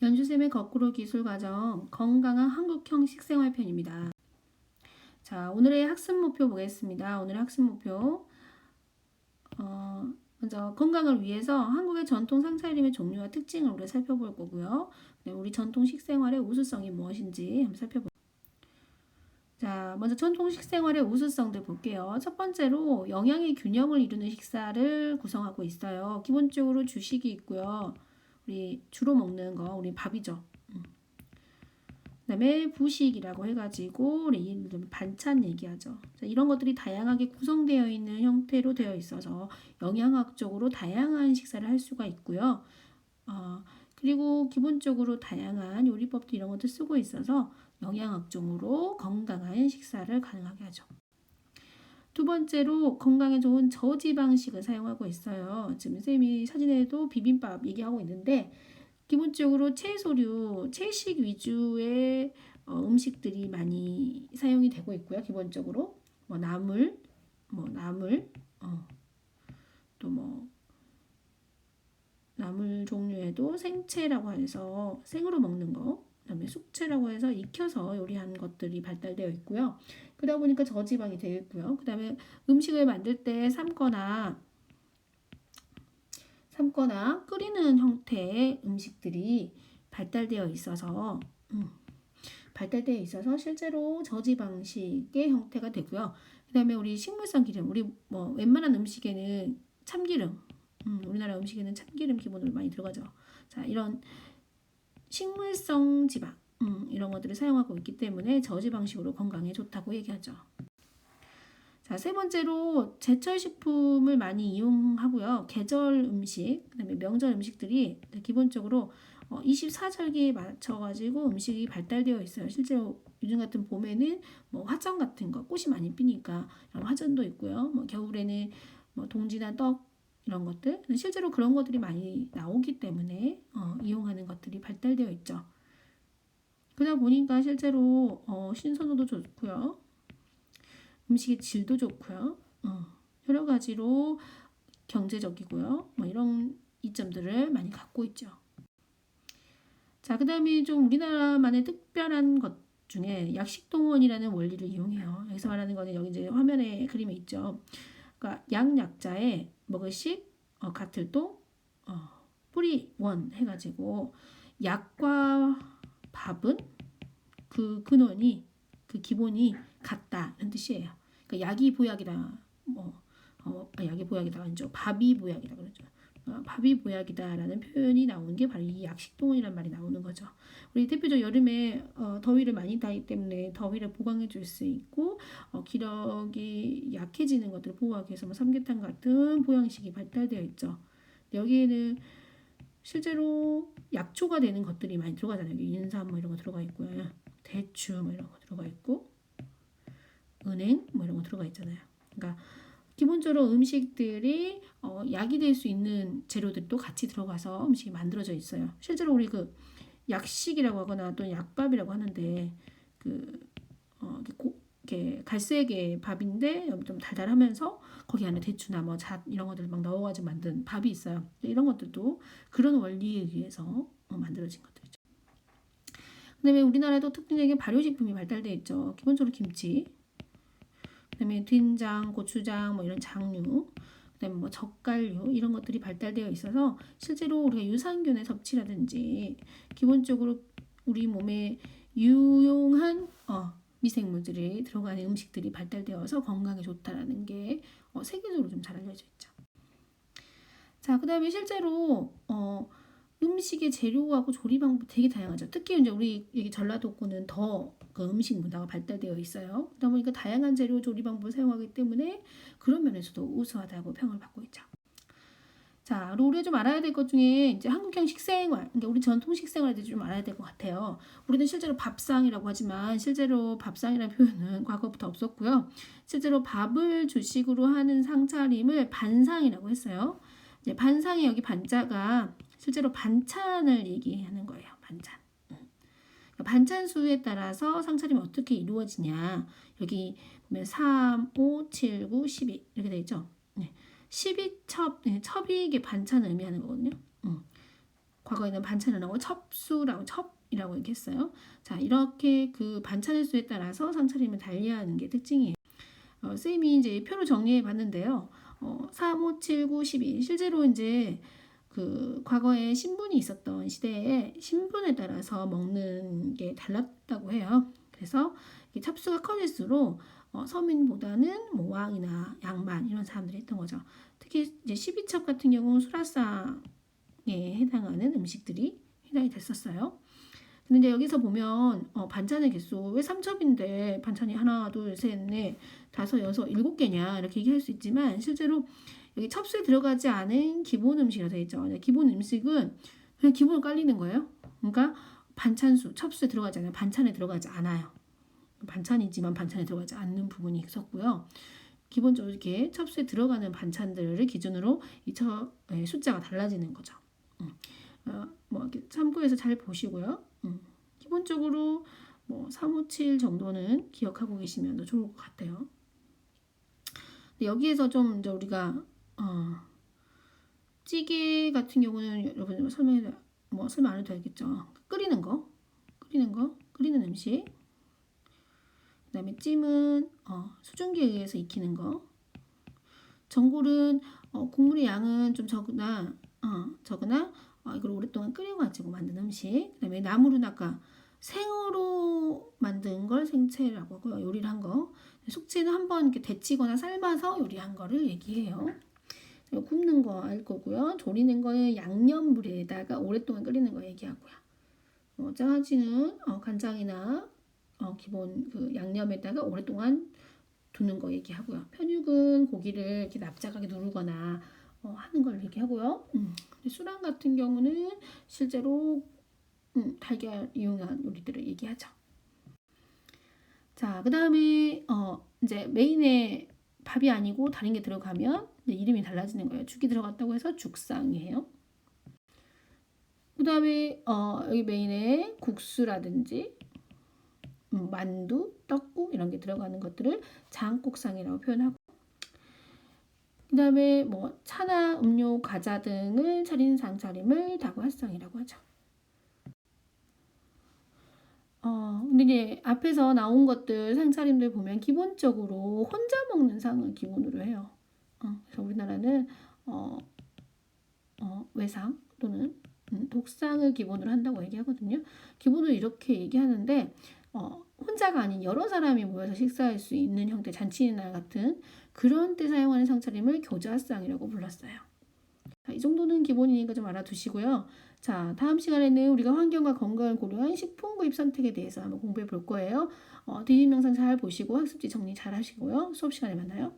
연주쌤의 거꾸로 기술 과정 건강한 한국형 식생활 편입니다. 자, 오늘의 학습 목표 보겠습니다. 오늘의 학습 목표. 어, 먼저 건강을 위해서 한국의 전통 상차림의 종류와 특징을 우리가 살펴볼 거고요. 네, 우리 전통 식생활의 우수성이 무엇인지 한번 살펴볼 자, 먼저 전통 식생활의 우수성들 볼게요. 첫 번째로 영양의 균형을 이루는 식사를 구성하고 있어요. 기본적으로 주식이 있고요. 우리 주로 먹는 거 우리 밥이죠. 음. 그다음에 부식이라고 해가지고 우리 반찬 얘기하죠. 자, 이런 것들이 다양하게 구성되어 있는 형태로 되어 있어서 영양학적으로 다양한 식사를 할 수가 있고요. 어, 그리고 기본적으로 다양한 요리법도 이런 것들 쓰고 있어서 영양학적으로 건강한 식사를 가능하게 하죠. 두 번째로 건강에 좋은 저지방식을 사용하고 있어요. 지금 쌤이 사진에도 비빔밥 얘기하고 있는데 기본적으로 채소류, 채식 위주의 어, 음식들이 많이 사용이 되고 있고요. 기본적으로 뭐 나물, 뭐 나물, 어, 또뭐 나물 종류에도 생채라고 해서 생으로 먹는 거, 숙채라고 해서 익혀서 요리하는 것들이 발달되어 있고요. 그러다 보니까 저지방이 되어 있고요. 그 다음에 음식을 만들 때 삶거나 삶거나 끓이는 형태의 음식들이 발달되어 있어서 음, 발달되어 있어서 실제로 저지방식의 형태가 되고요. 그 다음에 우리 식물성 기름, 우리 뭐 웬만한 음식에는 참기름, 음, 우리나라 음식에는 참기름 기본으로 많이 들어가죠. 자, 이런 식물성 지방 음, 이런 것들을 사용하고 있기 때문에 저지방식으로 건강에 좋다고 얘기하죠. 자, 세 번째로 제철 식품을 많이 이용하고요. 계절 음식, 그다음에 명절 음식들이 기본적으로 어, 24절기에 맞춰 가지고 음식이 발달되어 있어요. 실제로 요즘 같은 봄에는 뭐 화전 같은 거 꽃이 많이 피니까 화전도 있고요. 뭐 겨울에는 뭐 동지나 떡 이런 것들 실제로 그런 것들이 많이 나오기 때문에 어, 이용하는 것들이 발달되어 있죠. 그러다 보니까 실제로 어, 신선도도 좋고요. 음식의 질도 좋고요. 어, 여러 가지로 경제적이고요. 뭐 이런 이점들을 많이 갖고 있죠. 자, 그 다음에 좀 우리나라만의 특별한 것 중에 약식동원이라는 원리를 이용해요. 여기서 말하는 거는 여기 이제 화면에 그림에 있죠. 그러니까 양약자에 먹을식, 어, 가틀동, 어, 뿌리 원 해가지고 약과 밥은 그 근원이 그 기본이 같다 이런 뜻이에요. 그러니까 약이 보약이다 뭐 어, 아, 약이 보약이다 아니죠. 밥이 보약이다 밥이 보약이다라는 표현이 나오는 게 바로 이 약식동원이란 말이 나오는 거죠. 우리 대표적 여름에 어, 더위를 많이 타기 때문에 더위를 보강해 줄 수 있고 어, 기력이 약해지는 것들을 보호하기 위해서 뭐 삼계탕 같은 보양식이 발달되어 있죠. 여기에는 실제로 약초가 되는 것들이 많이 들어가잖아요. 인삼 뭐 이런 거 들어가 있고요. 대추 뭐 이런 거 들어가 있고 은행 뭐 이런 거 들어가 있잖아요. 그러니까 기본적으로 음식들이 어, 약이 될 수 있는 재료들도 같이 들어가서 음식이 만들어져 있어요. 실제로 우리 그 약식이라고 하거나 또는 약밥이라고 하는데 그 어, 고, 이렇게 갈색의 밥인데 좀 달달하면서 거기 안에 대추나 뭐 잣 이런 것들 막 넣어가지고 만든 밥이 있어요. 이런 것들도 그런 원리에 의해서 어, 만들어진 것들이죠. 그다음에 우리나라에도 특징적인 발효식품이 발달돼 있죠. 기본적으로 김치, 그다음에 된장, 고추장 뭐 이런 장류, 그다음에 뭐 젓갈류 이런 것들이 발달되어 있어서 실제로 우리가 유산균의 섭취라든지 기본적으로 우리 몸에 유용한 어, 미생물들이 들어가는 음식들이 발달되어서 건강에 좋다라는 게 어, 세계적으로 좀 잘 알려져 있죠. 자, 그다음에 실제로 어, 음식의 재료하고 조리 방법 되게 다양하죠. 특히 이제 우리 여기 전라도권은 더 그 음식 문화가 발달되어 있어요. 그러다 보니까 다양한 재료 조리 방법을 사용하기 때문에 그런 면에서도 우수하다고 평을 받고 있죠. 자, 우리가 좀 알아야 될 것 중에 이제 한국형 식생활, 그러니까 우리 전통 식생활에 대해서 좀 알아야 될 것 같아요. 우리는 실제로 밥상이라고 하지만 실제로 밥상이라는 표현은 과거부터 없었고요. 실제로 밥을 주식으로 하는 상차림을 반상이라고 했어요. 이제 반상이 여기 반자가 실제로 반찬을 얘기하는 거예요. 반찬. 반찬 수에 따라서 상차림이 어떻게 이루어지냐. 여기 보면 3, 5, 7, 9, 12 이렇게 되어 있죠. 네. 12첩, 네, 첩이 이게 반찬을 의미하는 거거든요. 음. 과거에는 반찬을 나오고 첩수라고 첩이라고 이렇게 했어요. 자 이렇게 그 반찬의 수에 따라서 상차림을 달리하는 게 특징이에요. 어, 쌤이 이제 표로 정리해 봤는데요. 어, 3, 5, 7, 9, 12 실제로 이제 그 과거에 신분이 있었던 시대에 신분에 따라서 먹는 게 달랐다고 해요. 그래서 이 찹수가 커질수록 어, 서민보다는 뭐 왕이나 양반 이런 사람들이 했던 거죠. 특히 이제 12첩 같은 경우는 수라상에 해당하는 음식들이 해당이 됐었어요. 근데 이제 여기서 보면 어, 반찬의 개수 왜 3첩인데 반찬이 하나, 둘, 셋, 넷, 다섯, 여섯, 일곱 개냐 이렇게 얘기할 수 있지만 실제로 여기 첩수에 들어가지 않은 기본 음식이라고 되어 있죠. 기본 음식은 그냥 기본으로 깔리는 거예요. 그러니까 반찬수, 첩수에 들어가지 않아요. 반찬에 들어가지 않아요. 반찬이지만 반찬에 들어가지 않는 부분이 있었고요. 기본적으로 이렇게 첩수에 들어가는 반찬들을 기준으로 이 첩, 예, 숫자가 달라지는 거죠. 음. 어, 뭐 참고해서 잘 보시고요. 음. 기본적으로 뭐 3, 5, 7 정도는 기억하고 계시면 더 좋을 것 같아요. 여기에서 좀 이제 우리가 어, 찌개 같은 경우는 여러분 설명해 뭐 설명 안 해도 되겠죠. 끓이는 거, 끓이는 거, 끓이는 음식. 그다음에 찜은 어, 수증기에 의해서 익히는 거. 전골은 어, 국물의 양은 좀 적으나 어, 적으나 어, 이걸 오랫동안 끓여가지고 만든 음식. 그다음에 나물은 아까 생으로 만든 걸 생채라고 하고요. 요리를 한 거. 숙제는 한번 이렇게 데치거나 삶아서 요리한 거를 얘기해요. 굽는 거 알 거고요. 조리는 거는 양념물에다가 오랫동안 끓이는 거 얘기하고요. 어, 장아찌는 어, 간장이나 어, 기본 그 양념에다가 오랫동안 두는 거 얘기하고요. 편육은 고기를 이렇게 납작하게 누르거나 어, 하는 걸 얘기하고요. 음. 수란 같은 경우는 실제로 음, 달걀 이용한 요리들을 얘기하죠. 자, 그 다음에 어, 이제 메인에 밥이 아니고 다른 게 들어가면 이름이 달라지는 거예요. 죽이 들어갔다고 해서 죽상이에요. 그 다음에 어, 여기 메인에 국수라든지 음, 만두, 떡국 이런 게 들어가는 것들을 장국상이라고 표현하고 그 다음에 뭐 차나 음료, 과자 등을 차린 상차림을 다구핫상이라고 하죠. 어, 근데 이제 앞에서 나온 것들 상차림들 보면 기본적으로 혼자 먹는 상을 기본으로 해요. 어, 그래서 우리나라는 어, 어, 외상 또는 음, 독상을 기본으로 한다고 얘기하거든요. 기본으로 이렇게 얘기하는데 어, 혼자가 아닌 여러 사람이 모여서 식사할 수 있는 형태 잔치나 같은 그런 때 사용하는 상차림을 교자상이라고 불렀어요. 자, 이 정도는 기본이니까 좀 알아두시고요. 자, 다음 시간에는 우리가 환경과 건강을 고려한 식품 구입 선택에 대해서 한번 공부해 볼 거예요. 어, 뒤집 영상 잘 보시고 학습지 정리 잘 하시고요. 수업 시간에 만나요.